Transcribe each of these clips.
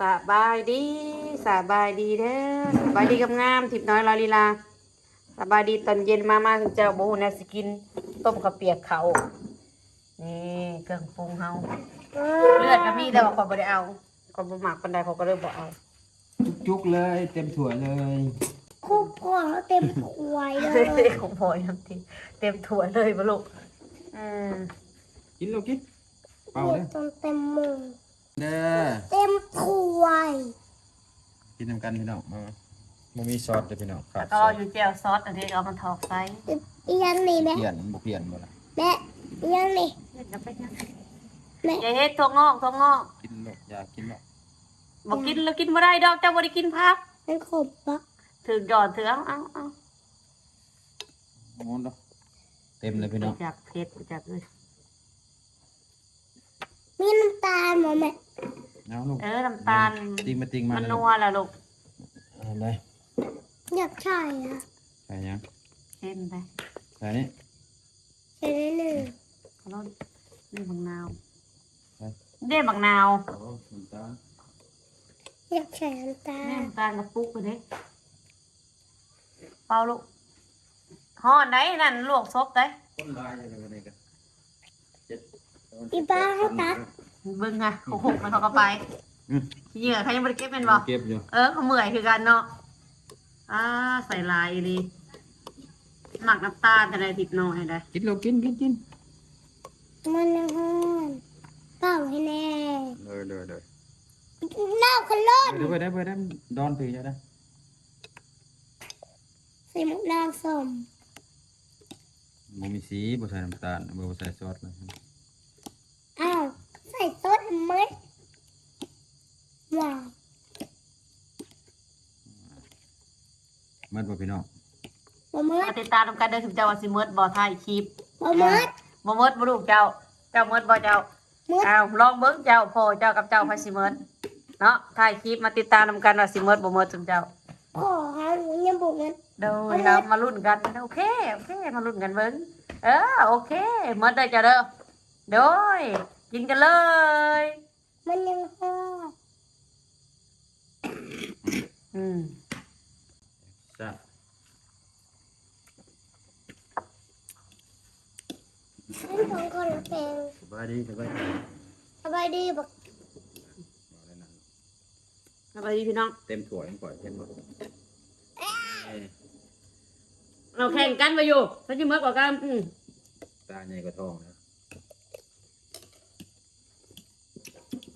สบายดีสบายดีเด้อสบายดีกับงามทิพย์น้อยลาลีลาสบายดีตอนเย็นมามาถึงเจ้าโบหูแนวสกิน ต้มข้าวเปียกเขานี่เครื่องปรุงเฮาเลือดก็มีแต่ว่าขอยบ่ได้เอาขอยบ่มักปานใดเขาก็เลยบ่เอาจุกๆเลยเต็มถั่วยเลยคุกก่อนแล้วเต็มขวายเลยของพลอยน้ำทีเต็มถั่วเลยบ่ลูกอืมกินลูกกินเป่าเลยจนเต็มมือเด้อเต็มขวาย กินนำกันพี่น้องมาบ่มีซอสเด้อพี่น้องขาแล้วก็ดซอสอยู่แจ่วซอสอันนี้เอามาถอกใส่อีหยังนี่แม่เปลี่ยนบ่เปลี่ยนบ่ล่ะแม่อีหยังนี่เฮ็ดแล้วไปยังแม่อย่าเฮ็ดถั่วงอกถั่วงอกกินลูกอยากกินลูกบ่กินแล้วกินบ่ได้ดอกเจ้าบ่ได้กินผักมันขมปะถือหยอดถือเอาเอาเอาโอ้โหเนาะเต็มเลยพี่น้องจากเผ็ดจากเลยมีน้ำตาลไหมแม่ เอาลูกเออน้ำตาลติงมาติงมามันเลยนัวแล้วลูกเอาเลยอยากใช่อะใส่ยังเค็มไปใส่นี่ใช่หนึ่งขอโทษนี่บักนาวใส่เด้บักนาวโอ้น้ำตาลอยากใส่น้ำตานี่ลน้ำตาลกระปุกไปเด้เปล่าลูกห่อนได้นั่นลวกซบได้คนลายอยู่เลยวันนี้กันเจ็ดอีบ้าให้ตัด เบิ่งอะโอ้โหมันเขาก็ไปอืมขี้เหงื่อเขายังบ่ได้เก็บเป็นบ่เก็บอยู่เออเขาเมื่อยคือกันเนาะอ่าใส่ลายอีหลีหมักน้ำตาลแต่ได้ติดน้อยได้กินลูกกินกินกินมันยังห้อนเปล่าให้แน่เลยเลยเลยเน่าขลนเดี๋ยวไปได้ไปได้ดอนถือจะได้ใส่หมกนาวส้มบ่มีสีบ่ใส่น้ำตาลบ่ใส่ซอสเลยอ้าวใส่ซอส ไหมว้าวเมื่อบ่พี่น้องบะเมิดมาติดตามกันได้ถึงเจ้าว่าสิเมิดบ่ถ่ายคลิปบะเมิดบ่เมิดบ่ลูกเจ้า เจ้าเมิดบ่เจ้าเมิดอ้าวลองเบิ่งเจ้าพ่อเจ้ากับเจ้าไผสิเมิดเนาะถ่ายคลิปมาติดตามนำกันว่าสิเมิดบ่เมิดถึงเจ้าพ่อหาหนูยังบุกเงินโดยเรามาลุ้นกันโอเคโอเคมาลุ้นกันเบิ่งเออโอเคเมิดได้อเจ้าเด้อโดย กินกันเลย มันยังห้อนอืมจ้าทั้งสองคนเป็นสบายดีสบายดีสบายดีบอกสวัสดีพี่น้อง เต็มถั่วยังปล่อยเห็นบ่เอ้ยเราแข่งกันไปอยู่เขาจะเมิดกว่ากันอืมตาใหญ่กว่าทองนะอืม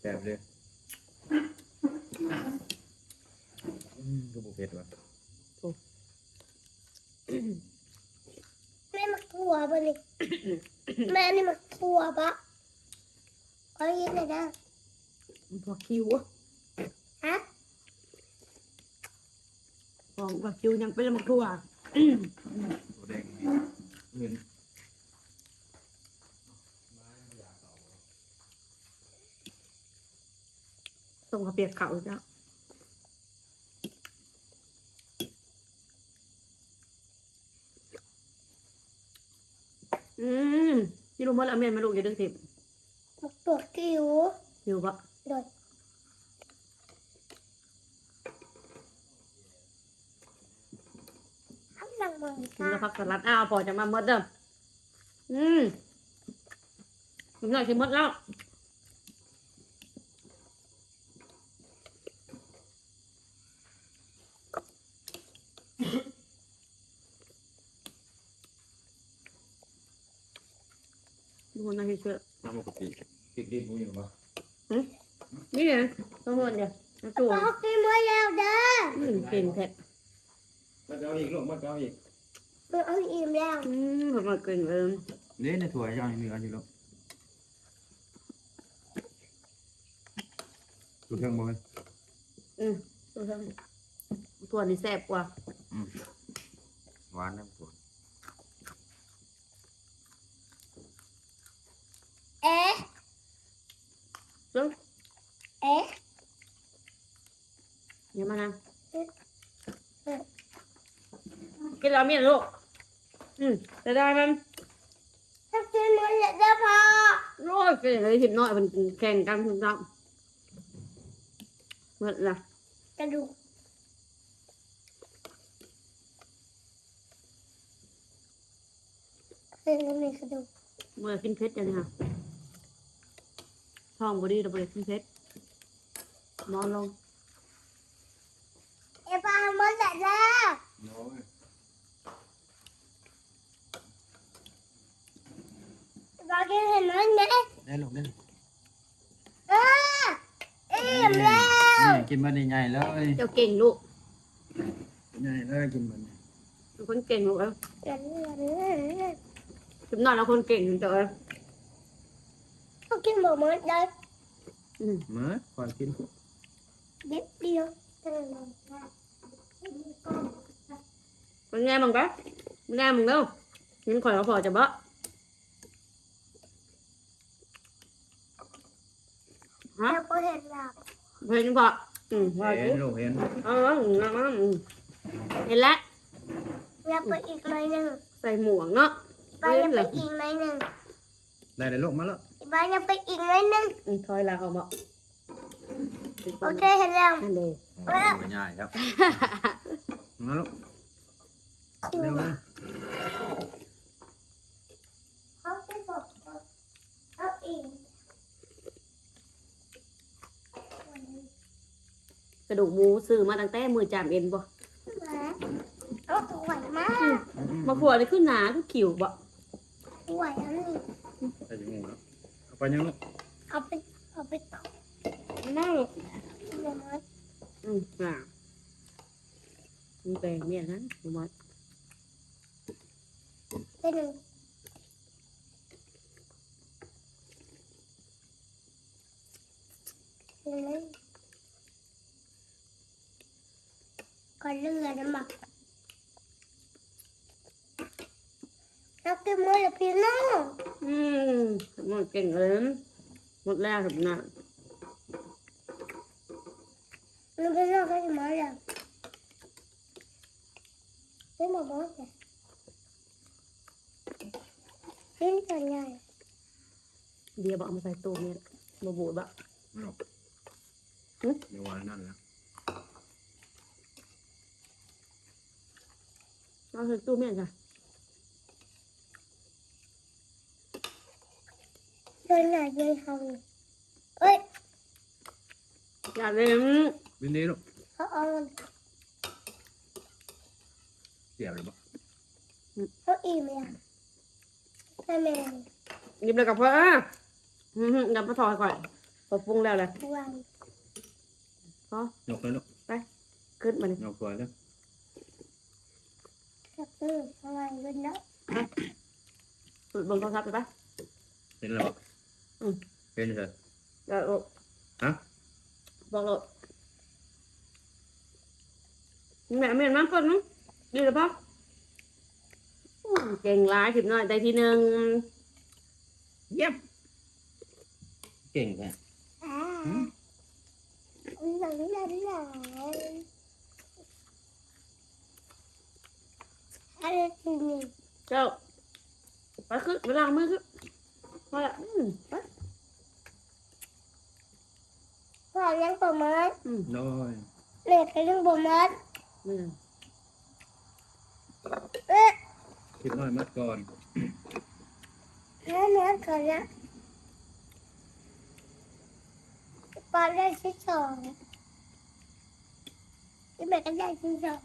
แซ่บเลยอืมก็บุเผ็ดว่ะแม่มาถั่วปะนี่ แม่นี่มาถั่วปะขอยินหน่อยนะพวกคิวอะฮะของพวกคิวยังเป็นมักทั่วตัวแดงนี่เงิน ส่งกระเปียกเขาเจ้าอืมที่ลุงเมื่อละเมียนไม่ลูกอย่าดึงสิบมาตัวกิ๋วอยู่ปะโดยทำหลังมือกินค่ะแล้วพักสลัดอ้าวพอจะมาเมื่อเด้ออืมถึงหน่อยสิเมื่อแล้ว ดูคนน่าเชื่อน้ำมันกะปิพริกดิบมีหรือเปล่านี่ไงต้องนวดเดียวตัวเอากินมาแล้วเด้ออืมเก่งแท้มันเอาอีกลูกมันเอาอีกมันเอาอิ่มแล้วอืมทำไมเก่งเอิมนี่ในถั่วยังมีอันอยู่ลูกดูเทิงบ่เว้ยอืมตัวเท่านี้ตัวนี้แซ่บกว่า อืมหวานน้ำถั่วเอ๊ะเจ้าเอ๊ะเดี๋ยวมานะเอ๊ะกินแล้วมีด ลูกอืมจะได้มันถ้ากินมาแล้วเด้อพ่อลูยเป็นอะไรหิบน้อยมันแข่งกันทุกท่านหมดละกระดูกเฮ้ยแล้วมีกระดูกเมื่อกินเพชรอย่างนี้ค่ะท้องบอดี้เราไปกินเพชรนอนลงเอ้ปลาหมดแล้วจ้าโอ้ยปลากินเห็นไหมเนี่ยได้ลูกได้ลูกเอออิ่มแล้วนี่กินมันใหญ่ๆเลยเจ้าเก่งลูกใหญ่เลยกินมันนี่เป็นคนเก่งลูกเอ้ย เดี๋ยวนี้เดี๋ยว นี้ถึงนอนแล้วคนเก่งเจ้าเอ้ยเขากินหมดหมดเลยอืมมาคอยกินเด็ดเดียวเป็นไงมึงปะเป็นไงมึงเด้อกินข่อยเราพอจะบ่ฮะแล้วก็เห็นหลับเห็นบ่อืมว่าอเห็ยู่นลูกเห็นเอออืมอืมอืมเห็นแล้วอยากไปอีกหน่อยหนึ่งใส่หมวกเนาะ ไปอยากไปอีกหน่อยหนึ่งได้เลยลูกมาแล้วไปอยากไปอีกหน่อยหนึ่งอืมถอยหลังออกบ่โอเคเห็นแล้วนั่นเลยโอ้ยง่ายครับ มาลูกเร็วเลยเขาจะบอกเขาอีกกระดูกหมูซื้อมาตั้งแต่มือจามเอ็นบ่มาเอาสวยมากมาขวดนี่ขึ้นหนาขึ้นขิวบ่ สวยอันนี้ใส่จมูกแล้วเอาไปยังลูกเอาไปเอาไปนั่งเดี๋ยวนะอืมอ่ามันแปลงเมียนั้นหมูมัดเดี๋ยวหนึ่งเดี๋ยวนะก่อนเลือดนะหมัก นักเก็ตมวยพี่น้องอืมมันเก่งเลยหมดแล้วครับนะนักพี่น้องเขาจะมาแล้วเป็นหมอบอกเลยเป็นตัวใหญ่เดียวบอกเอามาใส่ตู้นี่มาบูดบ่ไม่หรอกหึเดี๋ยววันนั่นแล้วเอาใส่ตู้เมียนค่ะ ตัวใหญ่เลยเขาเอ้ยอย่าเลยวินดีลูกเขาเอาเสียบเลยปะเขาอิ่มแล้วแม่แม่หยิบเลยกับเพื่ออืมดับมาถอยก่อนพอปรุงแล้วเลยวางพอยกเลยลูกขึ้นมาเลยยกตัวเลยจับมือวางบนโต๊ะสุดบนโทรศัพท์ไปปะเห็นแล้วปะ อืมเห็นเลยเดี๋ยวฮะบอกเลยแม่เมียนมันเปิดมั้งดีหรือเปล่าอืมเก่งร้ายถิบหน่อยได้ทีหนึ่งเยี่ยมเก่งแท้อ่าหลังหลังหลังอะไรทีนี้เจ้าไปขึ้นไปล้างมือขึ้นพอละอืมไป พ่ อเลี้ยงปลาหมึกอืมโดยเล็กก็เลี้ยงปลาหมึกอืมเอ๊ะคิดน้อยมัดก่อนแล้วเนื้อก่อนนะปลาได้ที่สองที่แม่ก็ได้ที่สอง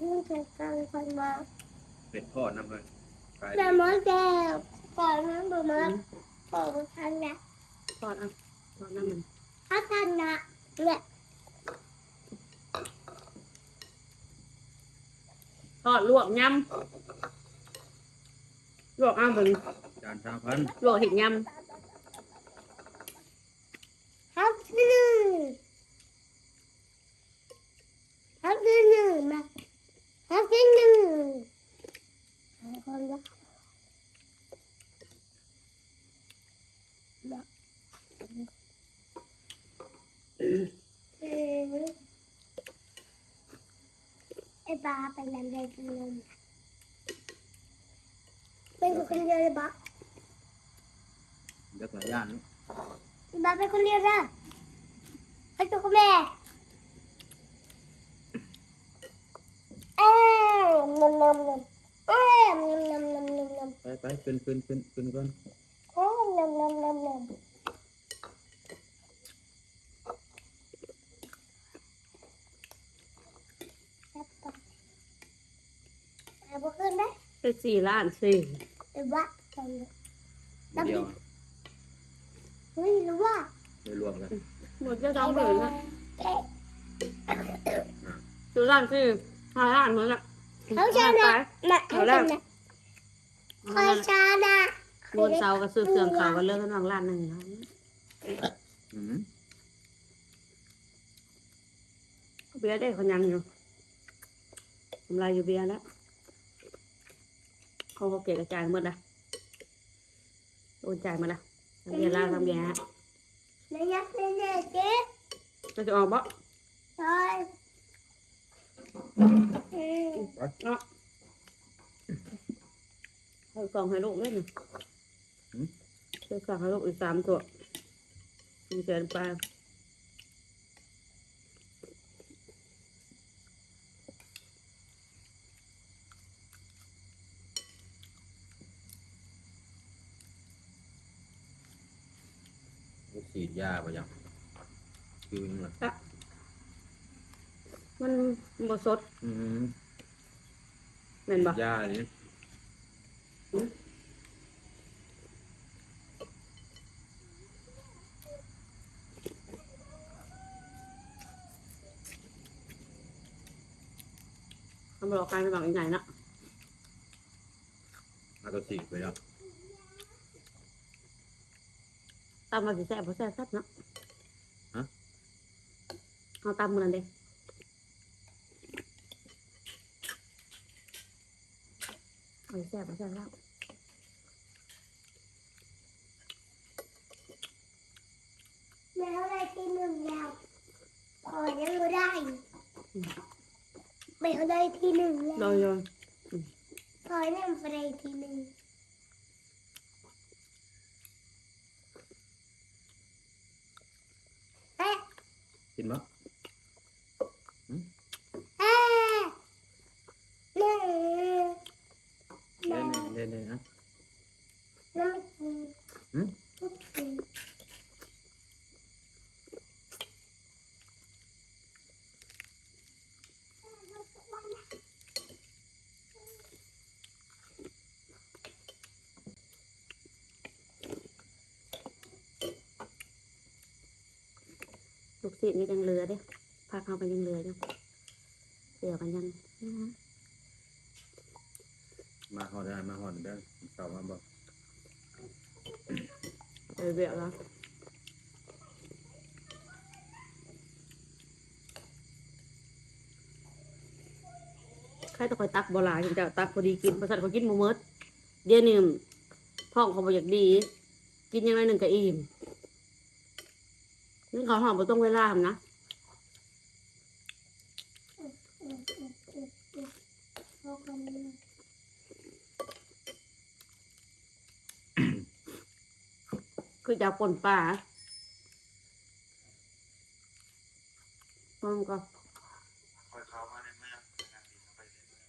ยิ่งจะกลางคนมาเป็ดทอดน้ำเลยไก่แม่มดแก้วก่อนนั้นปลาหมึกก่อนทันนะ ตอนอะตอนนั้นมันถ้าทันนะเนี่ยทอดลวกยำลวกอ้าวเป็นจานสามพันลวกเห็ดยฮับที่หนึ่งฮับที่หนึ่งมาฮับที่หนึ่งคนละ เออ ไอ้ปลาไปลำไยกินนมเป็นคนเดียวเลยปะำเด็กหลายย่านลูกมาเป็นคนเดียวนะไปตัวคุณแม่เอ้ยนมนมนมเอ้ยนมนมนมนมนมไปไปขึ้นขึ้นขึ้นขึ้นก่อน เอ้ยนมนมนมนมเอาไปขึ้นได้ เป็น สี่ล้านสี่หรือว่าตอนนี้เดียวเฮ้ยหรือว่าโดยรวมกันหมดจะสองหมื่นนะเอ๊ะสี่ล้านสี่ห้าล้านเหมือนละเขาชนะนะเขาชนะคอยชนะบนเสาก็ซื้อเครื่องเขาวก็เลิกกันวางล้านหนึ่งแล้วอืมเบียร์ได้คนยังอยู่ทำลายอยู่เบียร์แล้ว เขาก็เก็บกระจายหมดละโอนจ่ายมาละทำเบียร์ลาทำเบียร์ฮะนายยักษ์เลยเนี่ยเจ๊ก็จะออกบ่ใช่อืมเนาะให้กล่องให้ลูกเล่นนะเจ้ากล่องให้ลูกอีกสามตัวมีแสนปลา ลูกฉีดยาป่ะยังคื อยังไงมันบ่สดอืมแม่นบ่ยาเนี่ยทำรอการไปบอกอีกไหนเนาะเอาตัวฉีดไปแล้วตำมาสิแซ่บบ่แซ่บซัดเนาะ เอาตำมือนั่นเด้เอาสิแซ่บบ่แซ่บแล้วแล้วอะไรที่หนึ่งแล้วพอยังไม่ได้ ไม่เขาได้ที่หนึ่งแล้โดวยโดยพอยังไม่ได้ที่หนึ่งเอ๊ะกินมั้ย เอ๊ะหนึ่ง เล่นเล่นเล่นนะ น้ำไม่กินหืม ไม่กิน ลูกศิษย์นี่ยังเหลือเด้พักเอาไปยังเหลือเด้เดี๋ยวกันยังอื้อหือ มาหอดได้มาหอดได้เก่ามาบอกเออเบียแล้วใครต้องคอยตักบหลายจังจะตักพอดีกินประสาทเขากินหมูเมิดเดี๋ยวนี้ท้องเขาบ่อยากดี กินยังไงหนึ่งก็อิ่มนี่เขาหอมบ่ต้องเวลาทำนะ อืมอืมอืมอืมเอาคนนี้ คือจะเอาป่นปลาต้มก็คอยเขามาในเมืองนะครับไปในเมือง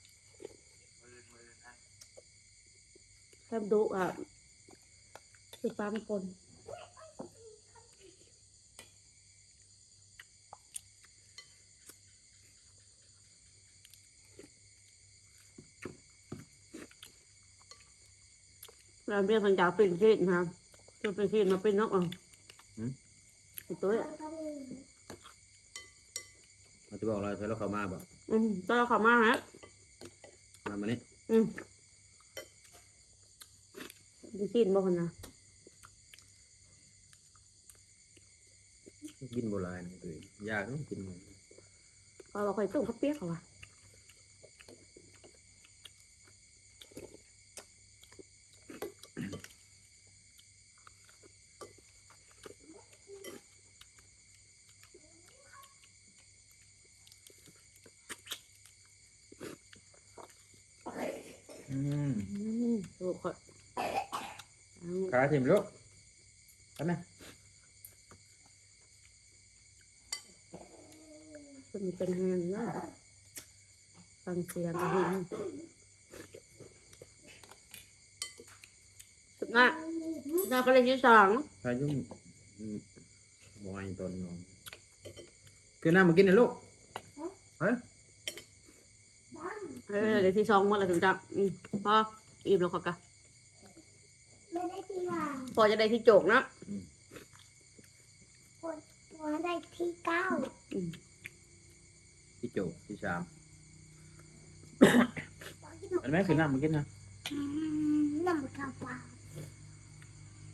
มือมือนะแทบดุอะคือปลาป็นคนเราเรียกมันจะเอาเป็นชีสนะ ครับจะเป็นชีสมาเป็นนกอะไอ้ตัวอะเอาคนนี้เราจะบอกอะไรใช้แล้วเขามาบอกอืมก็เราเขับมาฮะ มามานี่อืมเป็นชีสบ่คนนะกินโบราณนี่คือยากต้องกินมันเราเราคอยต้มข้าวเปียกเขาว่ะ อืมอืมดูคอยเอาขาทิมลูกไปไหมเป็นเป็นเงินเนาะฟังเสียงก็เห็นสุดมากเราก็เลยที่สองพายุ่งอืมบอยตนงงคือน้ำมากินหน่อยลูกเฮ้ยเออเดี๋ยวที่สองหมดแล้วถึงจะอืมพออิ่มแล้วขอกะไม่ได้ที่ว่า พอจะได้ที่โจกเนาะตัวได้ที่เก้าอืมที่โจกที่ชามอันนี้คือน้ำมากินนะอืมน้ำกาปลา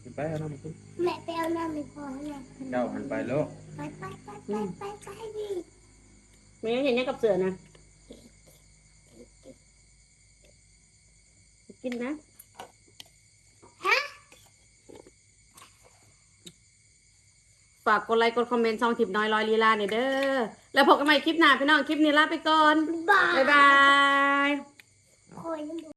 กินไปเอาน้ำมากินแม่ไปเอาน้ำไม่พอแม่เจ้าหันไปลูกไปไปไปไปไปไปดิไม่เห็นยังกับเสือนะกินนะ ฮะ ฝากกดไลค์กดคอมเมนต์ช่องทิปน้อยลอยลีลาเนี่ยเด้อ แล้วพบกันใหม่คลิปหน้าพี่น้อง คลิปนี้ลาไปก่อนบ้าบ๊ายบายคอยน้ำ